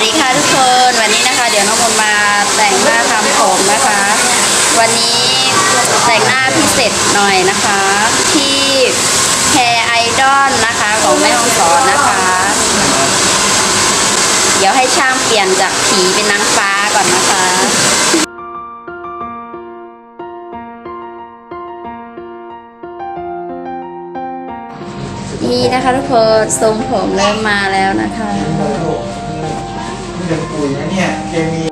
วัสดีค่ะทุกคนวันนี้นะคะ เดี๋ยวน้องมนมาแต่งหน้าทำผมนะคะ วันนี้แต่งหน้าพิเศษหน่อยนะคะ ที่แ a ร์ไอดอลนะคะของแม่ฮองสอนนะคะ เดี๋ยวให้ช่างเปลี่ยนจากผีเป็นนางฟ้าก่อนนะคะนี่นะคะทุกคนทรงผมเริ่มมาแล้วนะคะ ปุ๋ยนะเนี่ยเคมี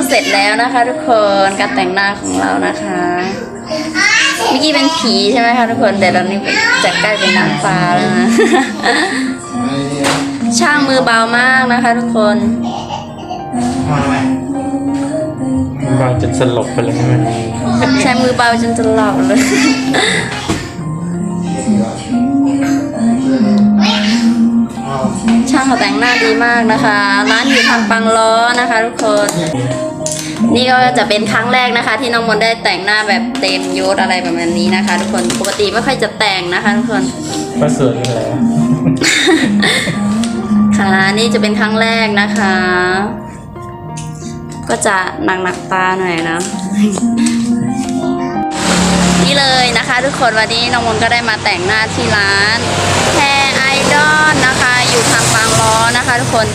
แล้วเสร็จแล้วนะคะทุกคนการแต่งหน้าของเรานะคะเมื่อกี้เป็นผีใช่ไหมคะทุกคนแต่ตอนนี้จะใกล้เป็นนางฟ้าแล้วนะช่างมือเบามากนะคะทุกคนมาทำไมบางจนสลบไปเลยใช่ไหมใช้มือเบาจนจะหลับเลยเอาช่างเขาแต่งหน้าดีมากนะคะ ร้านอยู่ทางปังล้อนะคะทุกคน นี่ก็จะเป็นครั้งแรกนะคะ ที่น้องมนต์ได้แต่งหน้าแบบเต็มยศอะไรแบบนี้นะคะ ทุกคนปกติไม่ค่อยจะแต่งนะคะทุกคนก็สวยอยู่แล้วค่ะนี่จะเป็นครั้งแรกนะคะ ก็จะหนักหนักๆตาหน่อยนะนี่เลยนะคะ ทุกคนวันนี้น้องมนต์ก็ได้มาแต่งหน้าที่ร้านแพรไอดอลนะคะ อยู่ทางบางล้อนะคะ ทุกคน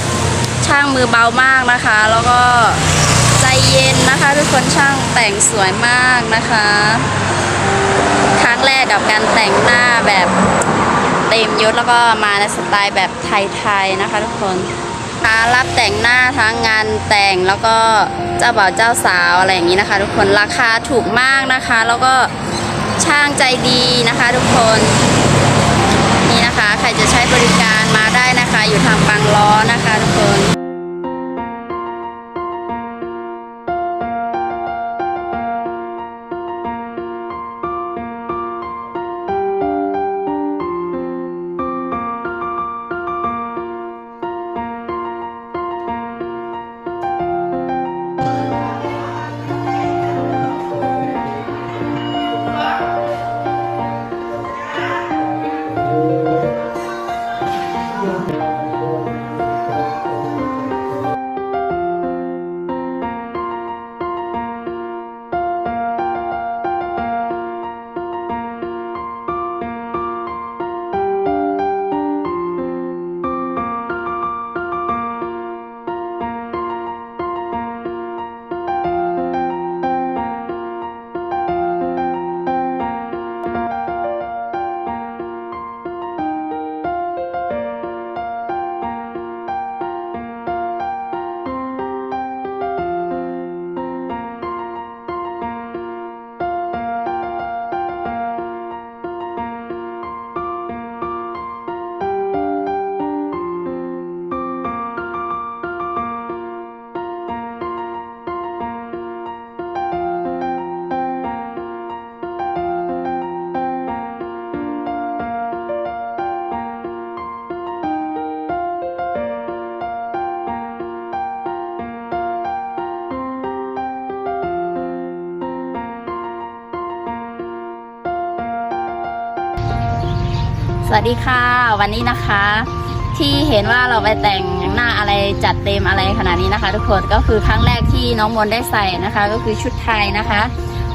ช่างมือเบามากนะคะ แล้วก็ใจ เย็นนะคะ ทุกคนช่างแต่งสวยมากนะคะ ครั้งแรกกับการแต่งหน้าแบบเต็มยศแล้วก็มาในสไตล์แบบไทยๆนะคะทุกคนคะรับแต่งหน้าทั้งงานแต่งแล้วก็เจ้าบ่าวเจ้าสาวอะไรอย่างนี้นะคะ ทุกคนราคาถูกมากนะคะ แล้วก็ช่างใจดีนะคะ ทุกคนนี่นะคะ ใครจะใช้บริการมาได้นะคะ อยู่ทางบางล้อนะ สวัสดีค่ะ วันนี้นะคะ ที่เห็นว่าเราไปแต่งหน้าอะไรจัดเต็มอะไรขนาดนี้นะคะ ทุกคนก็คือครั้งแรกที่น้องมนได้ใส่นะคะ ก็คือชุดไทยนะคะ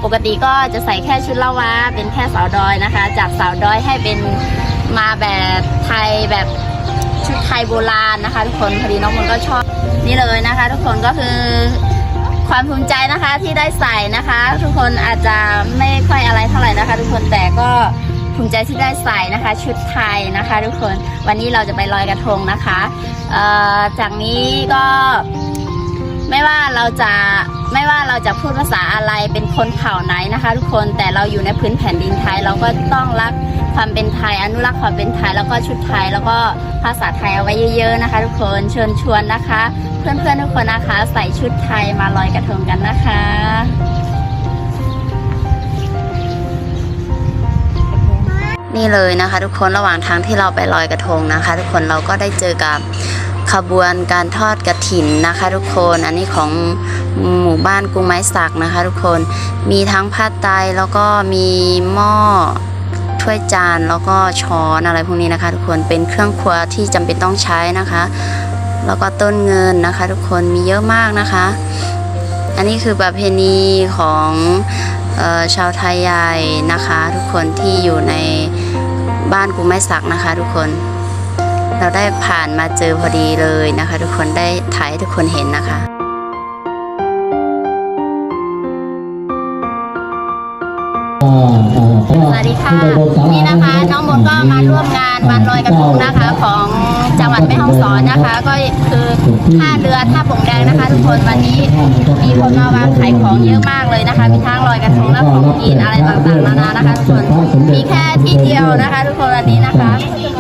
ปกติก็จะใส่แค่ชุดละวาเป็นแค่สาวดอยนะคะ จากสาวดอยให้เป็นมาแบบไทยแบบชุดไทยโบราณนะคะ ทุกคนพอดีน้องมนก็ชอบนี่เลยนะคะ ทุกคนก็คือความภูมิใจนะคะที่ได้ใส่นะคะ ทุกคนอาจจะไม่ค่อยอะไรเท่าไหร่นะคะ ทุกคนแต่ก็ ภูมิใจที่ได้ใส่นะคะ ชุดไทยนะคะ ทุกคนวันนี้เราจะไปลอยกระทงนะคะจากนี้ก็ไม่ว่าเราจะไม่ว่าเราจะพูดภาษาอะไรเป็นคนเผ่าไหนนะคะ ทุกคนแต่เราอยู่ในพื้นแผ่นดินไทย เราก็ต้องรักความเป็นไทย อนุรักษ์ความเป็นไทย แล้วก็ชุดไทย แล้วก็ภาษาไทยเอาไว้เยอะๆนะคะ ทุกคนเชิญชวนนะคะ เพื่อนๆทุกคนนะคะ ใส่ชุดไทยมาลอยกระทงกันนะคะ นี่เลยนะคะ ทุกคนระหว่างทางที่เราไปลอยกระทงนะคะ ทุกคนเราก็ได้เจอกับขบวนการทอดกระถินนะคะ ทุกคนอันนี้ของหมู่บ้านกรุงไม้สักนะคะ ทุกคนมีทั้งผ้าไตแล้วก็มีหม้อถ้วยจานแล้วก็ช้อนอะไรพวกนี้นะคะ ทุกคนเป็นเครื่องครัวที่จำเป็นต้องใช้นะคะ แล้วก็ต้นเงินนะคะ ทุกคนมีเยอะมากนะคะ อันนี้คือประเพณีของ ชาวไทยใหญ่นะคะ ทุกคนที่อยู่ในบ้านกุงไม่สักนะคะ ทุกคน เราได้ผ่านมาเจอพอดีเลยนะคะ ทุกคนได้ถ่ายให้ทุกคนเห็นนะคะ สวัสดีค่ะนี่นะคะน้องมนต์ก็มาร่วมงานวันลอยกระทงนะคะ ของจังหวัดแม่ฮ่องสอนนะคะ ก็คือท่าเรือท่าปงแดงนะคะ ทุกคนวันนี้มีคนมาวางขายของเยอะมากเลยนะคะมีทั้งลอยกระทงและของกินอะไรต่างๆนานานะคะทุกคนมีแค่ที่เดียวนะคะ ทุกคนวันนี้นะคะ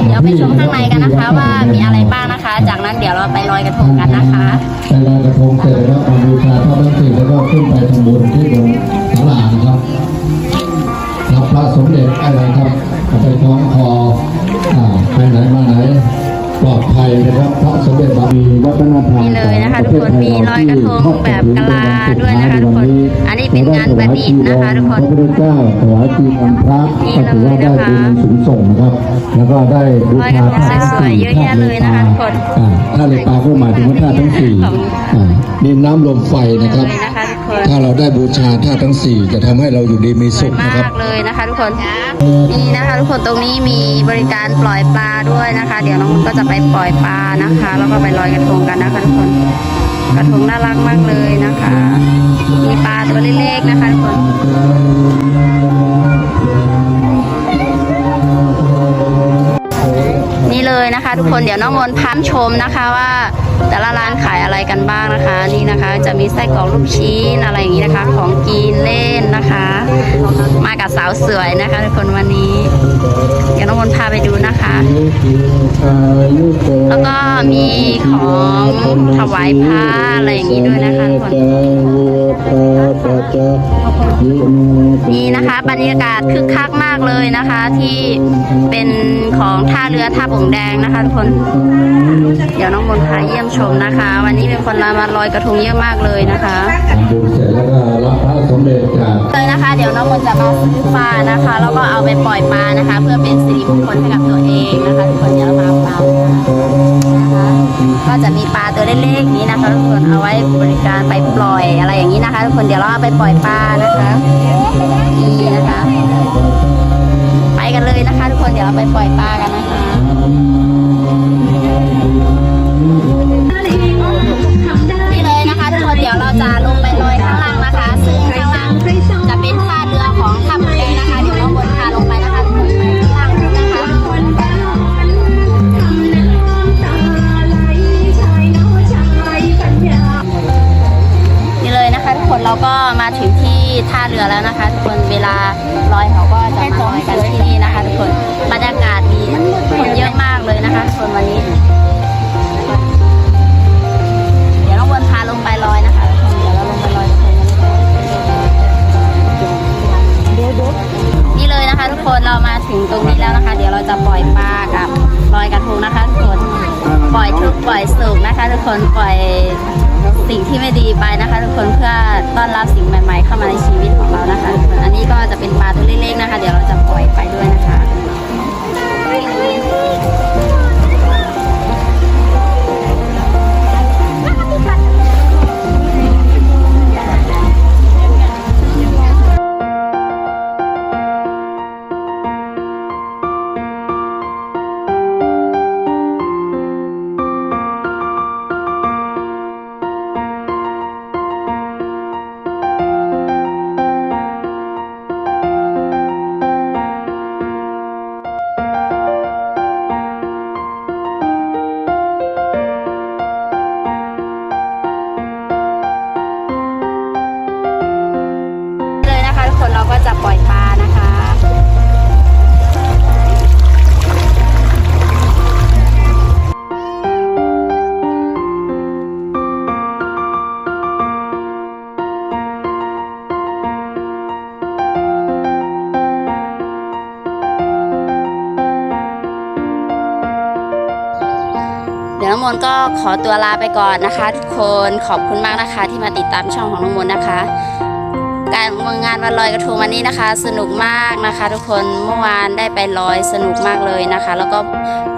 เดี๋ยวไปชมข้างในกันนะคะ ว่ามีอะไรบ้างนะคะ จากนั้นเดี๋ยวเราไปลอยกระทงกันนะคะไปลอยกระทงเสร็จแล้วก็บูชาพระบัณฑิตแล้วก็ขึ้นไปทำบุญที่บนศาลานะครับ พระสมเด็จอะไรครับไปคล้องคอไปไหนมาไหนปลอดภัยนะครับพระสมเด็จบารีวัฒนธรรมนี่เลยนะคะ ทุกคนมีลอยกระทงแบบกะลาด้วยนะคะทุกคนอันนี้เป็นงานประดิษฐ์นะคะทุกคนพระพุทธเจ้าถวายจีวรพระนี่ก็ถือว่าได้เลยนะคะบุญสูงส่งนะครับ แล้วก็ได้บูชาลอยกระสวยเยอะแยะเลยนะคะทุกคนอ่าท่าเลยปาก็หมายถึงว่าท่าทั้งสี่ดินน้ำลมไฟนะครับ เลยนะคะทุกคนถ้าเราได้บูชาธาตุทั้งสี่จะทำให้เราอยู่ดีมีสสุวยขมานะครับกเลยนะคะ ทุกคนนี่นะคะทุกคนตรงนี้มีบริการปล่อยปลาด้วยนะคะ เดี๋ยวน้องมันก็จะไปปล่อยปลานะคะ แล้วก็ไปลอยกระทงกันนะคะทุกคนกระทงน่ารักมากเลยนะคะ มีปลาตัวเล็กๆนะคะทุกคนนี่เลยนะคะ ทุกคนเดี๋ยวน้องมนต์พามชมนะคะว่า แต่ละร้านขายอะไรกันบ้างนะคะ นี่นะคะจะมีไส้กรอกลูกชิ้นอะไรอย่างนี้นะคะ ของกินเล่นนะคะ มากับสาวสวยนะคะทุกคนวันนี้เดี๋ยวน้องมนพาไปดูนะคะ แล้วก็มีของถวายพระอะไรอย่างนี้ด้วยนะคะทุกคน นี่นะคะบรรยากาศคึกคักมากเลยนะคะ ที่เป็นของท่าเรือท่าโป่งแดงนะคะทุกคน เดี๋ยวน้องมนต์พาเยี่ยมชมนะคะ วันนี้เป็นคนมาลอยกระทงเยอะมากเลยนะคะเสร็จแล้วก็รับพระสมเด็จจากเลยนะคะ เดี๋ยวน้องมนต์จะมาซื้อปลานะคะ แล้วก็เอาไปปล่อยปลานะคะ เพื่อเป็นสิริมงคลให้กับตัวเองนะคะทุกคนเดี๋ยวเรามาเอาปลา ก็จะมีปลาตัวเล็กๆนี้นะคะ ทุกคนเอาไว้บริการไปปล่อยอะไรอย่างนี้นะคะ ทุกคนเดี๋ยวเราเอาไปปล่อยปลานะคะนี่นะคะ ไปกันเลยนะคะ ทุกคนเดี๋ยวเราไปปล่อยปลากันนะคะ นก็ขอตัวลาไปก่อนนะคะ ทุกคนขอบคุณมากนะคะที่มาติดตามช่องของน้องมนนะคะ การงานวันลอยกระทงวันนี้นะคะ สนุกมากนะคะ ทุกคนเมื่อวานได้ไปลอยสนุกมากเลยนะคะ แล้วก็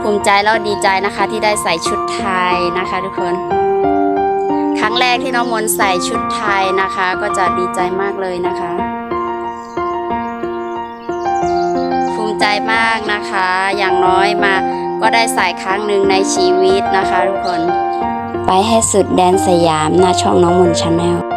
ภูมิใจแล้วดีใจนะคะ ที่ได้ใส่ชุดไทยนะคะ ทุกคน ครั้งแรกที่น้องมนใส่ชุดไทยนะคะ ก็จะดีใจมากเลยนะคะภูมิใจมากนะคะ อย่างน้อยมา ก็ได้ใส่ครั้งหนึ่งในชีวิตนะคะทุกคน ไปให้สุดแดนสยามหน้าช่องน้องมนชาแนล